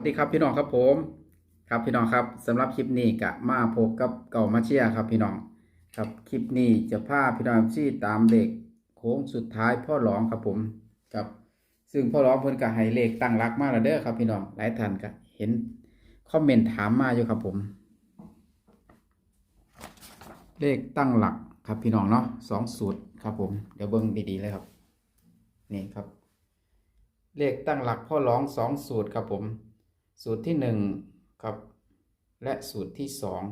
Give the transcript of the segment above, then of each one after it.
สวัสดีครับพี่น้องครับผมครับพี่น้องครับสำหรับคลิปนี้กะมาพบกับเก่ามาเชียครับพี่น้องครับคลิปนี้จะพาพี่น้องที่ตามเลขโค้งสุดท้ายพ่อหลองครับผมครับซึ่งพ่อหลองเพิ่นก็ให้เลขตั้งรักมากแล้วเด้อครับพี่น้องหลายท่านก็เห็นคอมเมนต์ถามมาอยู่ครับผม เลขตั้งหลักครับพี่น้องเนาะสองสูตรครับผมเดี๋ยวเบิ้งดีๆเลยครับนี่ครับ เลขตั้งหลักพ่อร้องสองสูตรครับผม สูตรที่หนึ่งครับ และสูตรที่สอง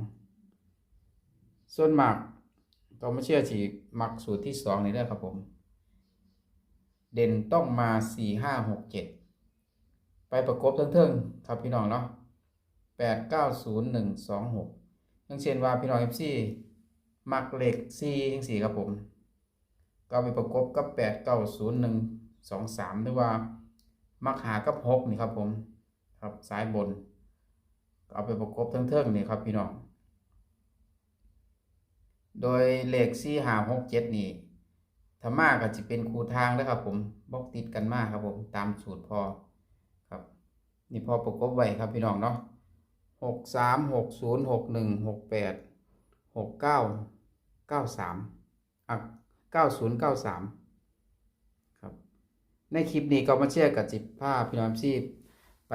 ส่วนมากก็ไม่เชื่อฉีมักสูตรที่สองนี่ได้อครับผม เด่นต้องมาสี่ห้าหกเจ็ดไปประกบเทิงๆครับพี่น้องเนาะแปดเก้าศูนย์หนึ่งสองหกยังเช่นว่าพี่น้องเอฟซีมักเหลขสี่ยังสี่ครับผม ก็ไปประกบกับแปดเก้าศูนย์หนึ่งสองสามหรือว่ามักหากับหกนี่ครับผม ครับสายบน เอาไปประกบเทิงๆนี่ครับพี่น้อง โดยเลขสี่หาหกเจ็ดนี่ถ้ามาก็จะเป็นคูทางนะครับ ผมบล็อกติดกันมากครับผมตามสูตรพอครับ นี่พอประกบไว้ครับพี่น้องเนาะหกสามหกศูนย์หกหนึ่งหกแปดหกเก้าเก้าสามอะเก้าศูนย์เก้าสามครับ ในคลิปนี้ก็มาเชื่อกับจิบภาพพี่น้องที่ ไป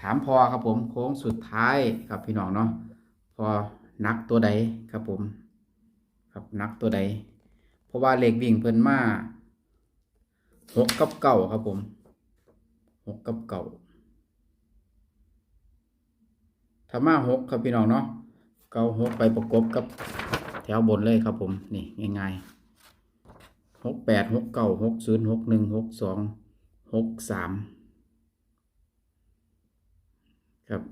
ถามพอครับผมโค้งสุดท้ายครับพี่น้องเนาะพอนักตัวใดครับผม ครับนักตัวใด เพราะว่าเลขวิ่งเพิ่นมาหกกับเก่าครับผมหกกับเก่าถ้ามาหกครับพี่น้องเนาะเก้าหกไปประกบกับแถวบนเลยครับผมนี่ง่ายๆหกแปดหกเก้าหกศูนย์หกหนึ่งหกสองหกสาม ครับ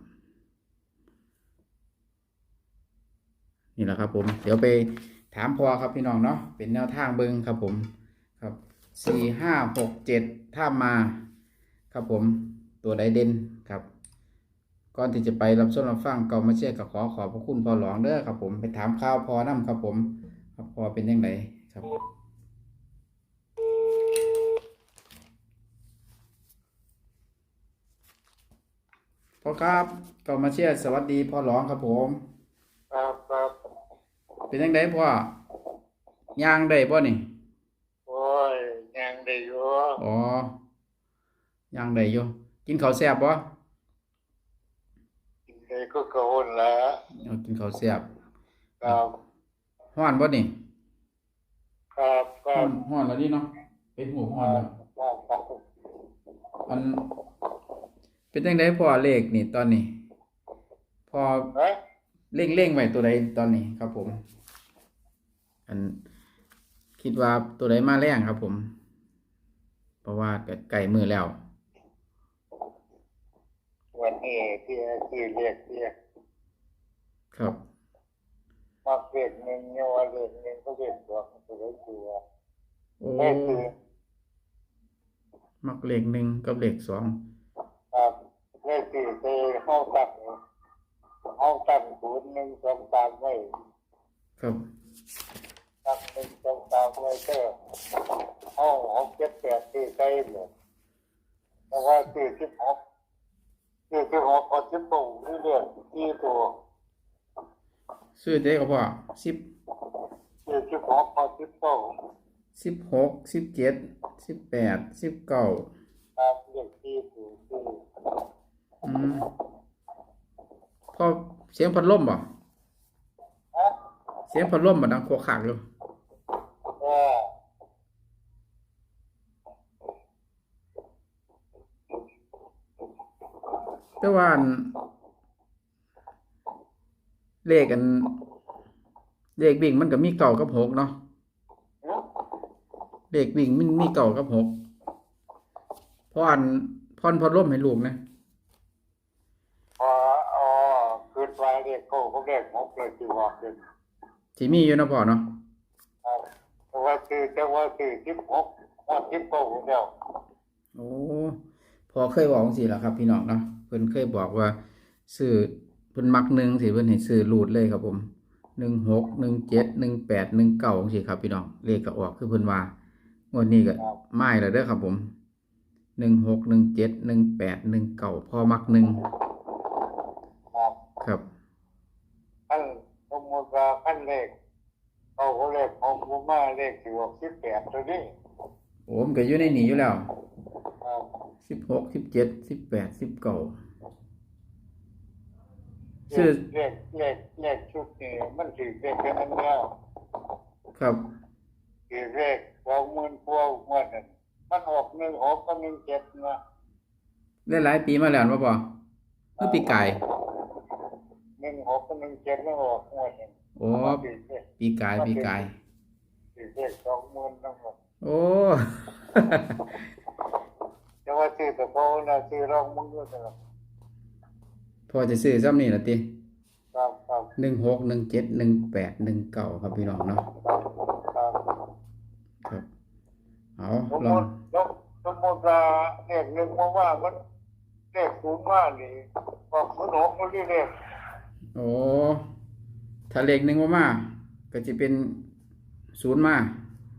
นี่แหละครับ ผม เดี๋ยวไปถามพอครับพี่น้องเนาะเป็นแนวทางเบิงครับผมครับสี่ห้าหกเจ็ดถ้ามาครับผมตัวใดเด่นครับก่อนที่จะไปรับชมรับฟังก่ามาเชื่อกับขอขอบพระคุณพอหลองเด้อครับผมไปถามข่าวพอน้ำครับผมครับพอเป็นยังไงครับ พ่อครับก็มาเชียร์สวัสดีพ่อหลองครับผม ครับครับเป็นยังไงพ่อย่างได้บ่นี่โอ้ยยังได้อยู่อ๋อย่างได้อยู่กินข้าวแซ่บบ่กินได้ก็กระวนละเอากินข้าวแซ่บครับฮ้อนบ่นี่ครับคฮ้รัอบนฮ้อนแล้วนี่เนาะเป็นหูฮ้อนแล้วครับครับอัน เป็นยังไงพ่อเลขนี่ตอนนี้ พอนะเร่งเร่งไว้ตัวใดตอนนี้ครับผม อันคิดว่าตัวใดมาแรงครับผม เพราะว่าก็ใกล้มือแล้ว วันนี้ที่ที่เรียกเรียกครับ มาเรียกหนึ่งเนี่ยว่าเรียกหนึ่งก็เรียกสองก็เรียกตัวโอ้ แม่คือมักเลขหนึ่งกับเลขสองครับ เลขสี่เตห้องตั้งห้องตั้งศูนย์หนึ่งสองสามไว้ครับตั้งหนึ่งสองสามไว้เจ้าห้องหกเจ็ดแปดสี่ใกล้เลยเพราะว่าสี่สิบหกสี่สิบหกพอสิบปุ่งเรื่อยๆที่ตัวซื้อได้ก็พอสิบสี่สิบหกพอสิบปุ่งสิบหกสิบเจ็ดสิบแปดสิบเก้าตามเรียกที่ตัว ที่อืมพอเสียงพัดลมบ่ฮะเสียงพัดลมบ่ดังโคกขากอยู่ก็แต่ว่าอัน เลขอันเลขวิ่งมันก็มีเก่ากับหกเนาะฮะเลขวิ่งมันมีเก่ากับหกเพราะอันพรพัดลมให้ลูกนะ พออ๋อ คืนไปเรียกโก้ก็เรียกหกเลยที่ว่าเป็นที่มีอยู่นะพ่อเนาะครับเพราะว่าคือจะว่าสี่สิบหกพอสิบปุ่งเดียวโอ้พอเคยบอกสิแหละครับ พี่น้องเนาะเพิ่นเคยบอกว่าซื้อเพิ่นมักหนึ่งสิเพิ่นให้ซื้อรูดเลยครับผมหนึ่งหกหนึ่งเจ็ดหนึ่งแปดหนึ่งเก้าสิครับ พี่น้องเลขก็ออกคือเพิ่นว่างวดนี้ก็ไม่แล้วเด้อครับผมหนึ่งหกหนึ่งเจ็ดหนึ่งแปดหนึ่งเก้าพอมักหนึ่งครับ ครับขั้นสมมติว่าขั้นเลขเอาเขาเลขของผมมาเลขที่ว่าสิบแปดตัวนี้โอ้มนก็อยู่ในนี้อยู่แล้วครับสิบหกสิบเจ็ดสิบแปดสิบเก้าเลชื่อขเลขเลขเลขชุดนี้มันถือเลขแค่นั้นแล้วครับถือเลขสองหมื่นพวงเมื่อนั้นมันออกหนึ่งหกก็หนึ่งเจ็ดนะได้หลายปีมาแล้วมาบ่เมื่อปีกาย หนึ่งหกก็หนึ่งเจ็ดไม่ออกเมื่อนั้นโอ้ถือเลขปีกายปีกายถือเลขสองหมื่นทั้งหมดโอ้ แต่ว่าซื้อแต่พอนะซื้อรองมึงด้วยนะครับพอจะซื้อซ้ำนี่ละติครับครับหนึ่งหกหนึ่งเจ็ดหนึ่งแปดหนึ่งเก้าครับพี่น้องเนาะครับครับครับ เอาสมลมองติสมสมมติว่าเลขหนึ่งมาว่ามันเลขศูนย์ว่านี่ออกศูนย์หกมันนี่เลข โอ้ถ้าเลขหนึ่งมามา ก็จะเป็นศูนย์มา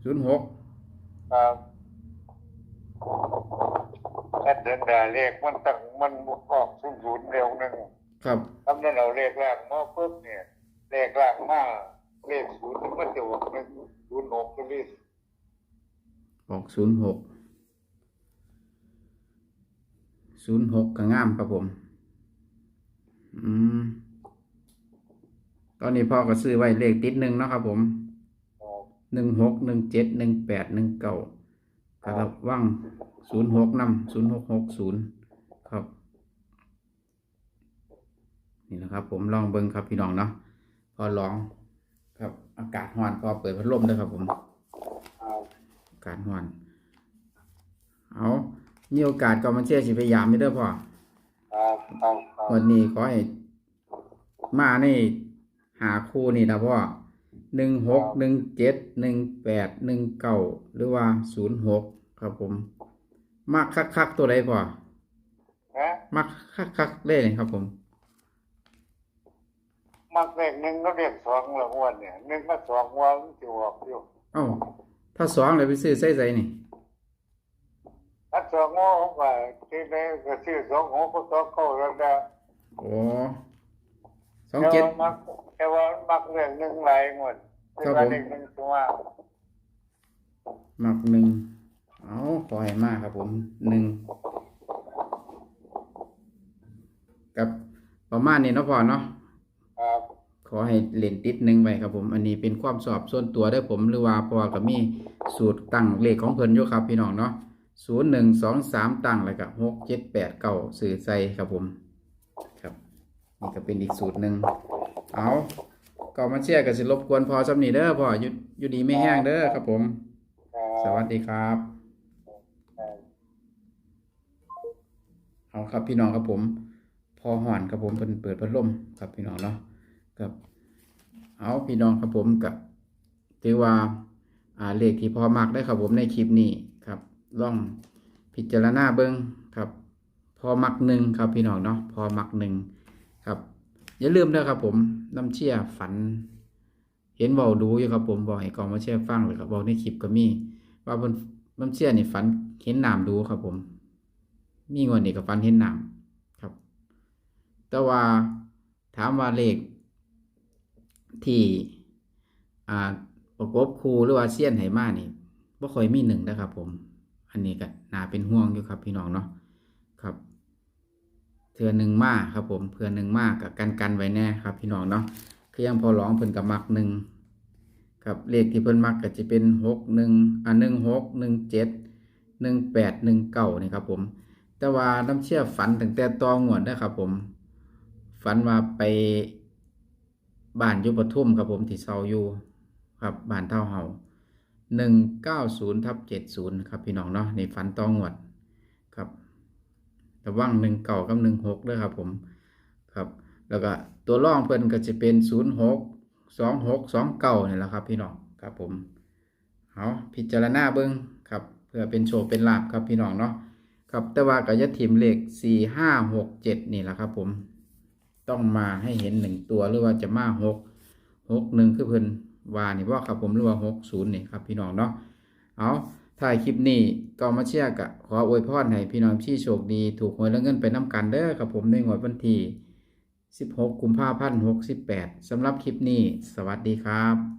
ศูนย์หกครับถ้าเดินด่าเลขมันตั้งมันออกศูนย์ศูนย์เร็วหนึ่งครับทำนั้นเราเลขแรกมาปุ๊บเนี่ยเลขแรกมาเลขศูนย์มันจะออกหนึ่งศูนย์หกก็นี่ออกศูนย์หกศูนย์หกก็งามครับผม อืม ตอนนี้พ่อก็ซื้อไว้เลขติดหนึ่งเนาะครับ ผมครับหนึ่งหกหนึ่งเจ็ดหนึ่งแปดหนึ่งเก้าก็ระวังศูนย์หกนำศูนย์หกหกศูนย์ครับ นี่นะครับ ผมลองเบิ้งครับพี่น้องเนาะพอลอง ครับ อากาศร้อนพอเปิดพัดลมด้วยครับผมครับอากาศร้อนเอามีโอกาสก็มาเชื่อสิพยายามไม่ได้อพ่อครับครับครับวันนี้ขอให้มาใน หาคู่นี่นะพ่อหนึ่งหกหนึ่งเจ็ดหนึ่งแปดหนึ่งเก้าหรือว่าศูนย์หกครับผมมักคักๆตัวใดพ่อนะมักคักๆเลยครับผม มักเลขหนึ่งก็เลขสองละอ้วนเนี่ยหนึ่งก็สองว่ามันจะออกอยู่เอ้าถ้าสองเลยไปซื้อใส่ใส่นี่ถ้าสองงอผมว่าที่ไหนก็ซื้อสองหัวก็สองเข้าแล้วนะโอ้ สองเจ็ดแต่ว่ามักแต่ว่ามักเลขหนึ่งหลายงวดครับผมเลขหนึ่งตัวมักหนึ่งเอาขอให้มากครับผมหนึ่งกับประมาณนี้เนาะพ่อเนาะครับขอให้เล่นติดหนึ่งไว้ครับผม อันนี้เป็นความสอบส่วนตัวเด้อผมหรือว่าเพอกับมีสูตรตั้งเลขของเพิ่นอยู่ครับพี่น้องเนาะศูนย์หนึ่งสองสามตั้งแล้วก็หกเจ็ดแปดเก้าสื่อใส่ครับผมครับ นี่ก็เป็นอีกสูตรหนึ่งเอาก็มาเชียร์กันสิรบกวนพอสำนีเด้อพ่ออยู่อยู่ดีไม่แห้งเด้อครับผมครับสวัสดีครับครับเอาครับพี่น้องครับผม พอห่อนครับผมเปิดเปิดพัดลมครับพี่น้องเนาะครับเอาพี่น้องครับผมกับถือว่าอ่าเลขที่พอมักได้ครับผมในคลิปนี้ครับลองพิจารณาเบิ้งครับ พอมักหนึ่งครับพี่น้องเนาะพอมักหนึ่ง ครับ อย่าลืมนะครับผมน้ำเชี่ยฝัน เห็นเบาดูอยู่ครับผมบอกให้กองมาเชี่ยฟังเลยครับบอกในคลิปก็มี ว่าบนน้ำเชี่ยนี่ฝันเห็นน้ำดูครับ ผม มีเงินนี่กับฟันเห็นหนามครับ แต่ว่าถามว่าเลขที่อ่าประกบคูหรือว่าเซียนไหมานี่บ่ค่อยมีหนึ่งนะครับผม อันนี้ก็น่าเป็นห่วงอยู่ครับพี่น้องเนาะครับ เทือหนึ่งมากครับผมเพื่อหนึ่งมากกับกันกันไว้แน่ครับ พี่น้องเนาะคือยังพอร้องเพิ่นกับมักหนึ่งครับเลขที่เพิ่นมักก็จะเป็นหกหนึ่งอ่าหนึ่งหกหนึ่งเจ็ดหนึ่งแปดหนึ่งเก้านี่ครับผม แต่ว่าน้ำเชื่อฝันตั้งแต่ตองวดนะครับผม ฝันว่าไปบ้านยุปทุ่มครับผมที่เซาอยู่ครับบ้านเท่าเฮาหนึ่งเก้าศูนย์ทับเจ็ดศูนย์ครับพี่น้องเนาะในฝันตองวด ระว่างหนึ่งเก่ากับหนึ่งหกด้วยครับผมครับ แล้วก็ตัวร่องเพิ่นก็จะเป็นศูนย์หกสองหกสองเก้านี่แหละครับ พี่น้องครับผมเอาพิจารณาเบิ้งครับ เพื่อเป็นโชว์เป็นลาบครับพี่น้องเนาะครับแต่ว่าก็จะทิมเลขสี่ห้าหกเจ็ดนี่แหละครับ ผม ต้องมาให้เห็นหนึ่งตัวหรือว่าจะมาหกหกหนึ่งคือเพิ่นวานี่ว่าครับผมหรือว่าหกศูนย์นี่ครับพี่น้องเนาะเอา ถ่ายคลิปนี้ก็มาเชียร์กะขออวยพรให้พี่น้องที่โชคดี ถูกหวยและเงินไปน้ำกันเด้อครับผมในงวดวันที่16 กุมภาพันธ์68สำหรับคลิปนี้ สวัสดีครับ